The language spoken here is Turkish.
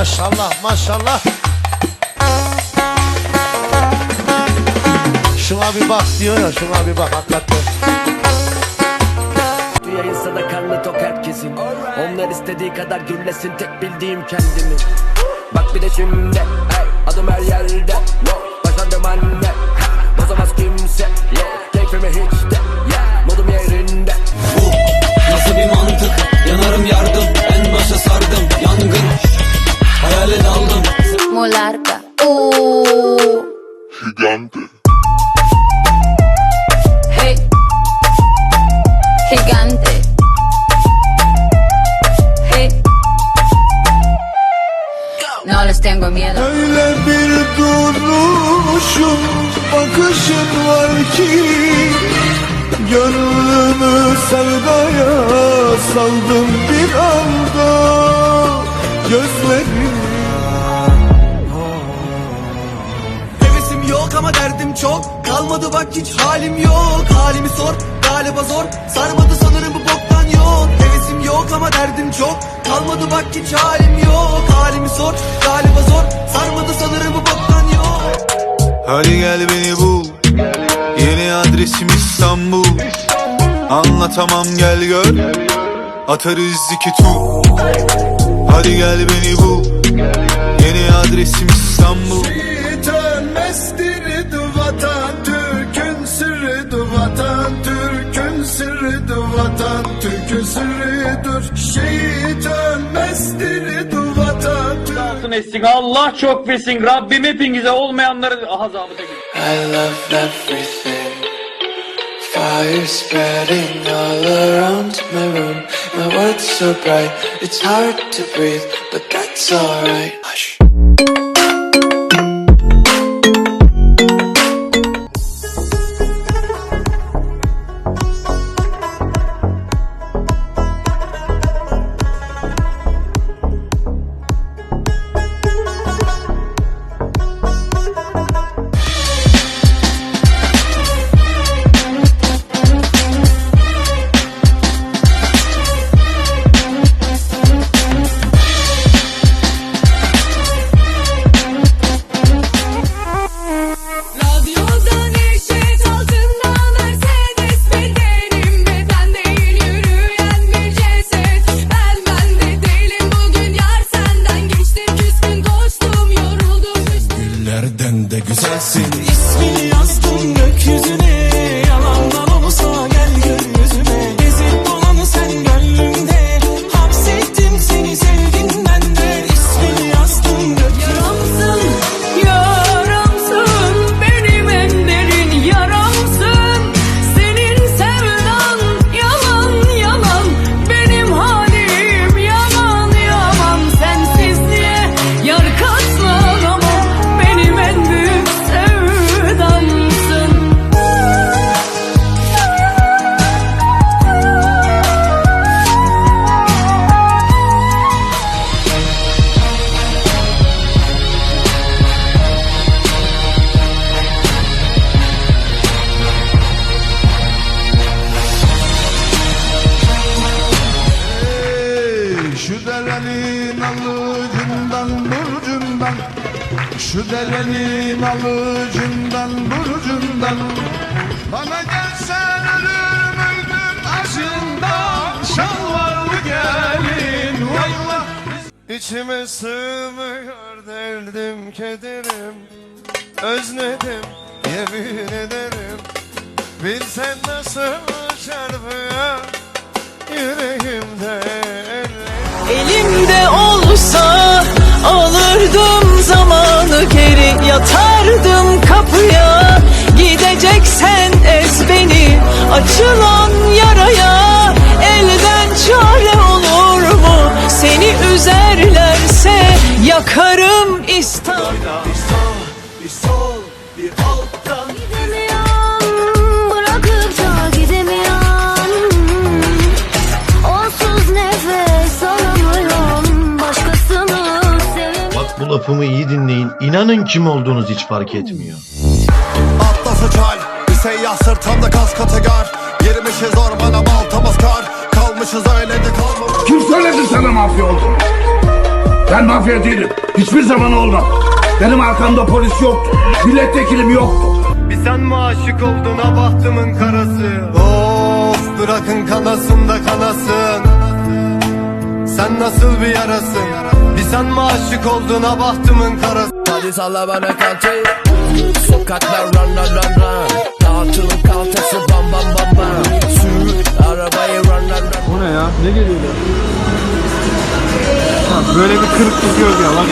Maşallah maşallah. Şuna bir bak diyor ya şuna bir bak hakikaten. Yayınsa da karnı tok herkesin. Onlar istediği kadar gürlesin tek bildiğim kendimi. Bak bir de şimdi hey, adım her yerde. No, Başlandım anne. Bozamaz kimse. Yo, Keyfimi hiç de duruşun bakışın var ki Gönlümü sevdaya saldım bir anda. Gözlerim Hevesim yok ama derdim çok. Kalmadı bak hiç halim yok. Halimi sor galiba zor. Sarmadı sanırım bu boktan yok. Hevesim yok ama derdim çok. Kalmadı bak hiç halim yok. Halimi sor galiba zor. Sarmadı sanırım Hadi gel beni bul. Yeni adresim İstanbul. Anlatamam gel gör. Atarız iki tur. Hadi gel beni bul. Yeni adresim İstanbul. Dönmezdir vatan Türk'ün sırrıdır vatan Türk'ün sırrıdır vatan Türk'ün sırrıdır. Şehit ölmezdir Olsun etsin. Allah çok versin. Rabbim hepinize olmayanları zabıta gibi. I love everything. Fire spreading all around my room. My world's so bright, it's hard to breathe, but that's alright. Şu derenin alıcından burcundan Bana gelsen ölür müydüm aşkından Şalvarlı gelin. Valla İçime sığmıyor derdim kederim Özledim yemin ederim. Bilsen nasıl çarpıyor yüreğimde? Elimde geri Yatardım kapıya gideceksen ez beni. Açılan yaraya elden çare olur mu? Seni üzerlerse yakarım İstanbul Gidemiyorum, bu lafımı iyi dinleyin. İnanın kim olduğunuz hiç fark etmiyor. Atlası çay Bir seyyah sırtımda kas kategar Yerime şey zor bana balta maskar Kalmışız öyle de kalmamış Kim söyledi sana mafya olduğunu? Ben mafya değilim. Hiçbir zaman olmam. Benim arkamda polis yoktu. Milletvekilim yoktu. Bir sen mi aşık oldun ha bahtımın karası Of bırakın kanasın da kanasın Sen nasıl bir yarasın Bir sen mi aşık oldun ha bahtımın karası Hadi salla bana kalçayı Sokaklar run run run run Dağıtılın kalçası bam bam bam bam Sür arabayı run run run Bu ne ya? Ne geliyor ya? Ha, böyle bir kırıklık yok ya lan.